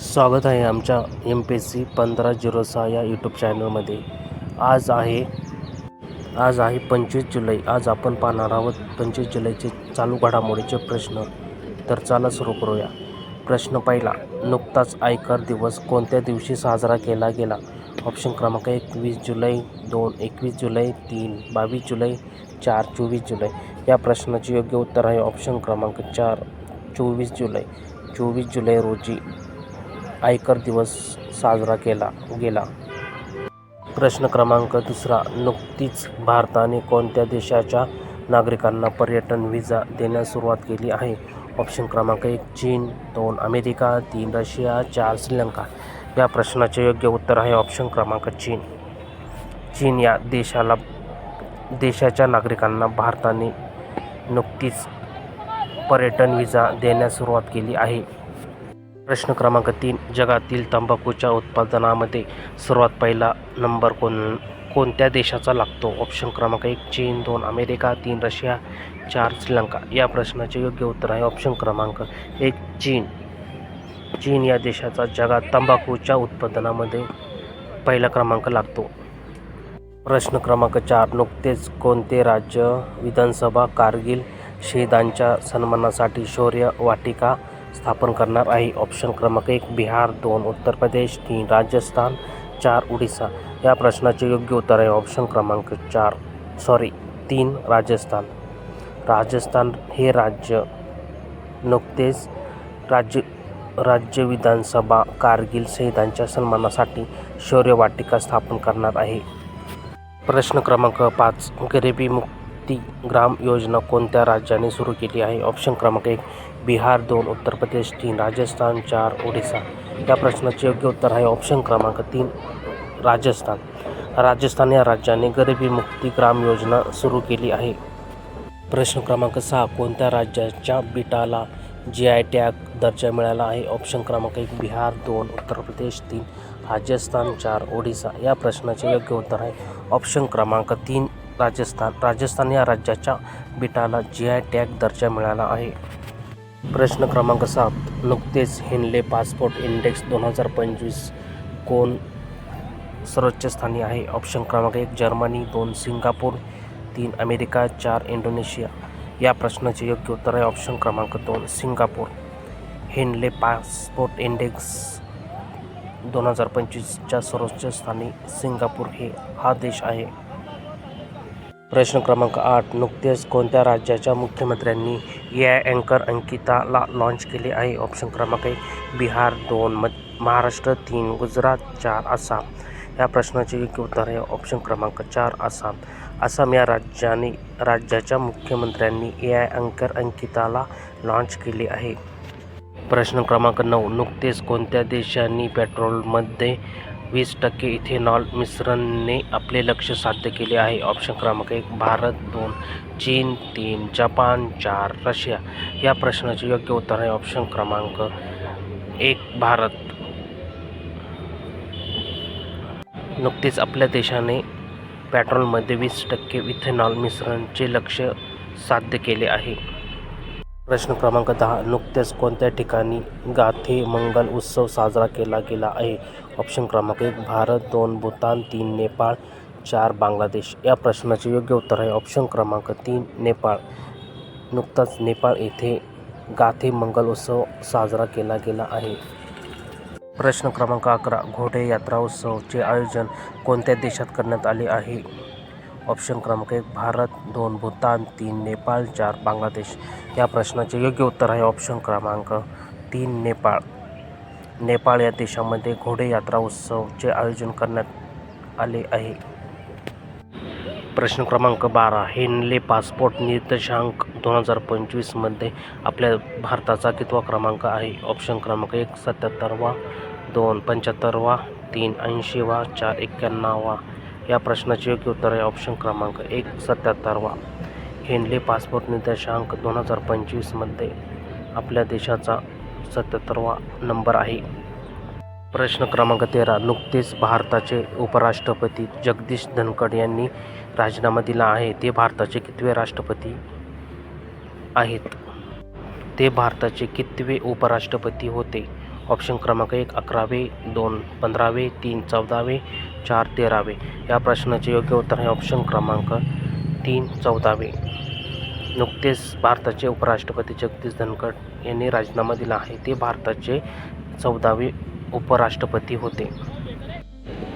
स्वागत आहे आमच्या एम पी एस सी पंधरा झिरो सहा या यूट्यूब चॅनलमध्ये आज आहे आज आहे पंचवीस जुलै. आज आपण पाहणार आहोत पंचवीस जुलैचे चालू घडामोडीचे प्रश्न. तर चला सुरू करूया. प्रश्न पहिला नुकताच आयकर दिवस कोणत्या दिवशी साजरा केला गेला? ऑप्शन क्रमांक एकवीस जुलै दोन एकवीस जुलै तीन बावीस जुलै चार चोवीस जुलै. या प्रश्नाचे योग्य उत्तर आहे ऑप्शन क्रमांक चार चोवीस जुलै. चोवीस जुलै रोजी आयकर दिवस साजरा केला गेला. प्रश्न क्रमांक दुसरा नुकतीच भारताने कोणत्या देशाच्या नागरिकांना पर्यटन व्हिसा देण्यास सुरुवात केली आहे? ऑप्शन क्रमांक एक चीन दोन अमेरिका तीन रशिया चार श्रीलंका. या प्रश्नाचे योग्य उत्तर आहे ऑप्शन क्रमांक चीन. चीन या देशाला देशाच्या नागरिकांना भारताने नुकतीच पर्यटन व्हिसा देण्यास सुरुवात केली आहे. प्रश्न क्रमांक तीन जगातील तंबाखूच्या उत्पादनामध्ये सर्वात पहिला नंबर कोण कोणत्या देशाचा लागतो? ऑप्शन क्रमांक एक चीन दोन अमेरिका तीन रशिया चार श्रीलंका. या प्रश्नाचे योग्य उत्तर आहे ऑप्शन क्रमांक एक चीन. चीन या देशाचा जगात तंबाखूच्या उत्पादनामध्ये पहिला क्रमांक लागतो. प्रश्न क्रमांक चार नुकतेच कोणते राज्य विधानसभा कारगिल शहीदांच्या सन्मानासाठी शौर्य वाटिका स्थापन करणार आहे. ऑप्शन क्रमांक एक बिहार दोन उत्तर प्रदेश तीन राजस्थान चार उडिसा. या प्रश्नाचे योग्य उत्तर आहे ऑप्शन क्रमांक चार. सॉरी तीन राजस्थान. राजस्थान हे राज्य नुकतेच राज्य राज्य विधानसभा कारगिल शहीदांच्या सन्मानासाठी शौर्य वाटिका स्थापन करणार आहे. प्रश्न क्रमांक पाच गरिबी मुक्ती ग्राम योजना कोणत्या राज्याने सुरू केली आहे? ऑप्शन क्रमांक एक बिहार दोन उत्तर प्रदेश तीन राजस्थान चार ओडिसा. या प्रश्नाचे योग्य उत्तर आहे ऑप्शन क्रमांक तीन राजस्थान. राजस्थान या राज्याने गरिबी मुक्ती ग्राम योजना सुरू केली आहे. प्रश्न क्रमांक सहा कोणत्या राज्याच्या बिटाला जी आय टॅग दर्जा मिळाला आहे? ऑप्शन क्रमांक एक बिहार दोन उत्तर प्रदेश तीन राजस्थान चार ओडिसा. या प्रश्नाचे योग्य उत्तर आहे ऑप्शन क्रमांक तीन राजस्थान. राजस्थान या राज्याच्या बिटाला जी आय टॅग दर्जा मिळाला आहे. प्रश्न क्रमांक सात नुकतेच हिनले पासपोर्ट इंडेक्स दोन हजार पंचवीस कोण सर्वोच्च स्थानी आहे? ऑप्शन क्रमांक एक जर्मनी दोन सिंगापूर तीन अमेरिका चार इंडोनेशिया. या प्रश्नाचे योग्य उत्तर आहे ऑप्शन क्रमांक दोन सिंगापूर. हिनले पासपोर्ट इंडेक्स दोन हजार पंचवीसच्या सर्वोच्च स्थानी सिंगापूर हे हा देश आहे. प्रश्न क्रमांक आठ नुकतेच कोणत्या राज्याच्या मुख्यमंत्र्यांनी ए आय अँकर अंकिताला लॉन्च केले आहे. ऑप्शन क्रमांक एक बिहार दोन म महाराष्ट्र तीन गुजरात चार आसाम. या प्रश्नाचे योग्य उत्तर आहे. ऑप्शन क्रमांक चार आसाम. आसाम या राज्याने राज्याच्या मुख्यमंत्र्यांनी ए आय अँकर अंकिताला लॉन्च केले आहे. प्रश्न क्रमांक नऊ नुकतेच कोणत्या देशांनी पेट्रोलमध्ये वीस टक्के इथेनॉल मिश्रणने आपले लक्ष साध्य केले आहे. ऑप्शन क्रमांक एक भारत दोन चीन तीन जपान चार रशिया. या प्रश्नाचे योग्य उत्तर आहे ऑप्शन क्रमांक एक भारत. नुकतेच आपल्या देशाने पेट्रोलमध्ये वीस टक्के इथेनॉल मिश्रणचे लक्ष साध्य केले आहे. प्रश्न क्रमांक दहा नुकतेच कोणत्या ठिकाणी गाथे मंगल उत्सव साजरा केला गेला आहे? ऑप्शन क्रमांक एक भारत दोन भूतान तीन नेपाळ चार बांगलादेश. या प्रश्नाचे योग्य उत्तर आहे ऑप्शन क्रमांक तीन नेपाळ. नुकताच नेपाळ येथे गाथे मंगल उत्सव साजरा केला गेला आहे. प्रश्न क्रमांक अकरा घोडे यात्रा उत्सवचे आयोजन कोणत्या देशात करण्यात आले आहे? ऑप्शन क्रमांक एक भारत दोन भूतान तीन नेपाळ चार बांगलादेश. या प्रश्नाचे योग्य उत्तर आहे ऑप्शन क्रमांक तीन नेपाळ. नेपाळ या देशामध्ये घोडे यात्रा उत्सवचे आयोजन करण्यात आले आहे. प्रश्न क्रमांक बारा हेनले पासपोर्ट निर्देशांक दोन हजार पंचवीसमध्ये आपल्या भारताचा कितवा क्रमांक आहे? ऑप्शन क्रमांक एक सत्याहत्तरवा दोन पंच्याहत्तरवा तीन ऐंशीवा चार एक्क्याण्णववा. या प्रश्नाचे योग्य उत्तर आहे. ऑप्शन क्रमांक एक सत्याहत्तरवा. हेनले पासपोर्ट निर्देशांक दोन हजार पंचवीसमध्ये आपल्या देशाचा सत्याहत्तरवा नंबर आहे. प्रश्न क्रमांक तेरा नुकतेच भारताचे उपराष्ट्रपती जगदीश धनखड यांनी राजीनामा दिला आहे. ते भारताचे कितवे राष्ट्रपती आहेत? ते भारताचे कितवे उपराष्ट्रपती होते? ऑप्शन क्रमांक एक अकरावे दोन पंधरावे तीन चौदावे चार तेरावे. या प्रश्नाचे योग्य उत्तर आहे ऑप्शन क्रमांक तीन चौदावे. नुकतेच भारताचे उपराष्ट्रपती जगदीश धनखड यांनी राजीनामा दिला आहे. ते भारताचे चौदावे उपराष्ट्रपती होते.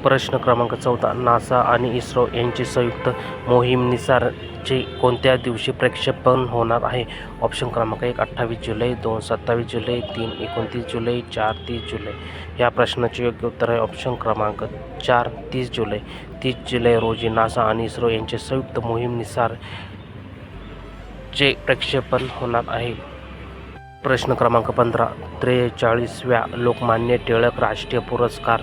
प्रश्न क्रमांक चौदा नासा आणि इस्रो यांची संयुक्त मोहीम निसारचे कोणत्या दिवशी प्रक्षेपण होणार आहे? ऑप्शन क्रमांक एक अठ्ठावीस जुलै दोन सत्तावीस जुलै तीन एकोणतीस जुलै चार तीस जुलै. या प्रश्नाचे योग्य उत्तर आहे ऑप्शन क्रमांक चार तीस जुलै. तीस जुलै रोजी नासा आणि इस्रो यांचे संयुक्त मोहीम निसार चे प्रक्षेपण होणार आहे. प्रश्न क्रमांक पंधरा त्रेचाळीसव्या लोकमान्य टिळक राष्ट्रीय पुरस्कार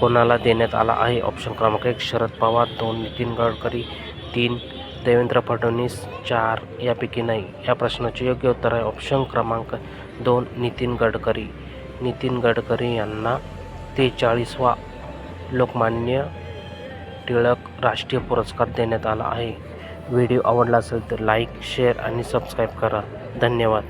कोणाला देण्यात आला आहे? ऑप्शन क्रमांक एक शरद पवार दोन नितीन गडकरी तीन देवेंद्र फडणवीस चार यापैकी नाही. या प्रश्नाचे योग्य उत्तर आहे. ऑप्शन क्रमांक दोन नितीन गडकरी. नितीन गडकरी यांना तेचाळीसवा लोकमान्य टिळक राष्ट्रीय पुरस्कार देण्यात आला आहे. व्हिडिओ आवडला असेल तर लाईक शेअर आणि सबस्क्राईब करा. धन्यवाद.